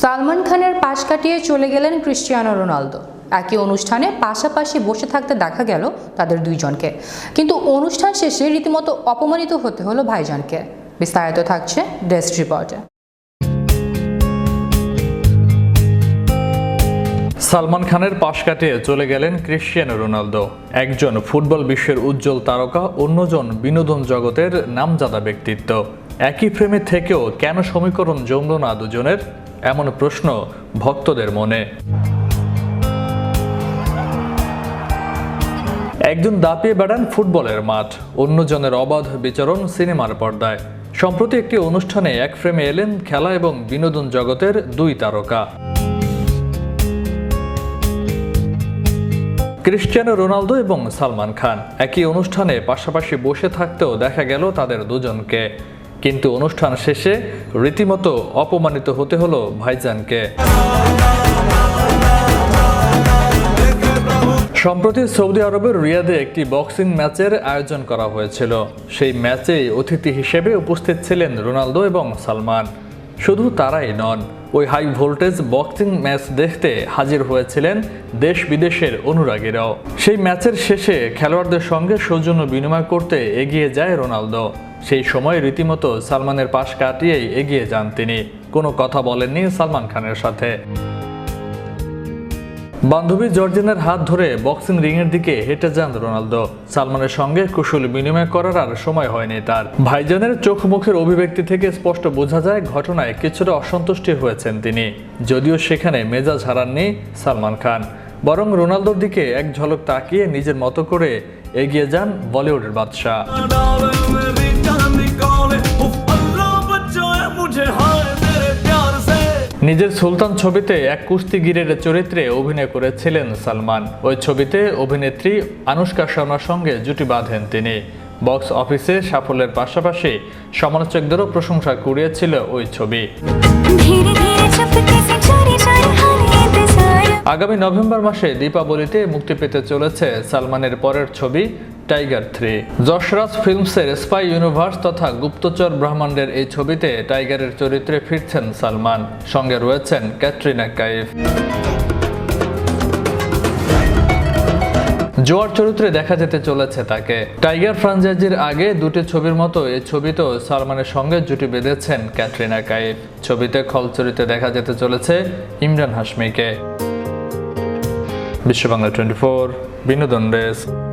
সালমান খানের পাশ কাটিয়ে চলে গেলেন ক্রিশ্চিয়ানো রোনালদো। একই অনুষ্ঠানে পাশাপাশি বসে থাকতে দেখা গেল তাদের দুইজনকে। কিন্তু অনুষ্ঠান শেষে রীতিমতো অপমানিত হতে হলো ভাইজানকে। বিস্তারিত থাকছে ডেস্ক রিপোর্টে। সালমান খানের পাশ কাটিয়ে চলে গেলেন ক্রিশ্চিয়ানো রোনালদো। একজন ফুটবল বিশ্বের উজ্জ্বল তারকা, অন্যজন বিনোদন জগতের নামজাদা ব্যক্তিত্ব। একই ফ্রেমে থেকেও কেন সমীকরণ জমল না দুজনের? এমন প্রশ্ন ভক্তদের মনে। একজন দাপিয়ে বেড়ান ফুটবলের মাঠ, অন্যজনের অবাধ বিচরণ সিনেমার পর্দায়। সম্প্রতি একটি অনুষ্ঠানে এক ফ্রেমে এলেন খেলা এবং বিনোদন জগতের দুই তারকা। ক্রিশ্চিয়ানো রোনালদো এবং সালমান খান। একই অনুষ্ঠানে পাশাপাশি বসে থাকতেও দেখা গেল তাদের দুজনকে। কিন্তু অনুষ্ঠান শেষে রীতিমতো অপমানিত হতে হলো ভাইজানকে। সম্প্রতি সৌদি আরবের রিয়াদে একটি বক্সিং ম্যাচের আয়োজন করা হয়েছিল। সেই ম্যাচেই অতিথি হিসেবে উপস্থিত ছিলেন রোনালদো এবং সালমান। শুধু তারাই নন, ওই হাই ভোল্টেজ বক্সিং ম্যাচ দেখতে হাজির হয়েছিলেন দেশ বিদেশের অনুরাগীরাও। সেই ম্যাচের শেষে খেলোয়াড়দের সঙ্গে সৌজন্য বিনিময় করতে এগিয়ে যায় রোনালদো। সেই সময় রীতিমতো সালমানের পাশ কাটিয়েই এগিয়ে যান তিনি। কোনো কথা বলেননি সালমান খানের সাথে। বান্ধবী জর্জিনের হাত ধরে বক্সিং রিংয়ের দিকে হেঁটে যান রোনালদো। সালমানের সঙ্গে কুশল বিনিময় করার আর সময় হয়নি তার। ভাইজানের চোখ মুখের অভিব্যক্তি থেকে স্পষ্ট বোঝা যায় ঘটনায় কিছুটা অসন্তুষ্টি হয়েছেন তিনি। যদিও সেখানে মেজাজ হারাননি সালমান খান। বরং রোনালদোর দিকে এক ঝলক তাকিয়ে নিজের মতো করে এগিয়ে যান বলিউডের বাদশাহ। নিজের সুলতান ছবিতে এক কুস্তিগিরের চরিত্রে অভিনয় করেছিলেন সালমান। ওই ছবিতে অভিনেত্রী আনুষ্কা শর্মার সঙ্গে জুটি বাঁধেন তিনি। বক্স অফিসে সাফল্যের পাশাপাশি সমালোচকদেরও প্রশংসা কুড়িয়েছিল ওই ছবি। আগামী নভেম্বর মাসে দীপাবলিতে মুক্তি পেতে চলেছে সালমানের পরের ছবি টাইগার থ্রি যশরাজ ফিল্মসের স্পাই ইউনিভার্স তথা গুপ্তচর ব্রহ্মাণ্ডের এই ছবিতে টাইগারের চরিত্রে ফিরছেন সালমান। সঙ্গে রয়েছেন ক্যাটরিনা কাইফ। জোয়ার চরিত্রে দেখা যেতে চলেছে তাকে। টাইগার ফ্রাঞ্চাইজির আগে দুটি ছবির মতো এই ছবিতেও সালমানের সঙ্গে জুটি বেঁধেছেন ক্যাটরিনা কাইফ। ছবিতে খল চরিত্রে দেখা যেতে চলেছে ইমরান হাশমিকে। বিশ্ব বাংলা টোয়েন্টি ফোর, বিনোদন ডেস্ক।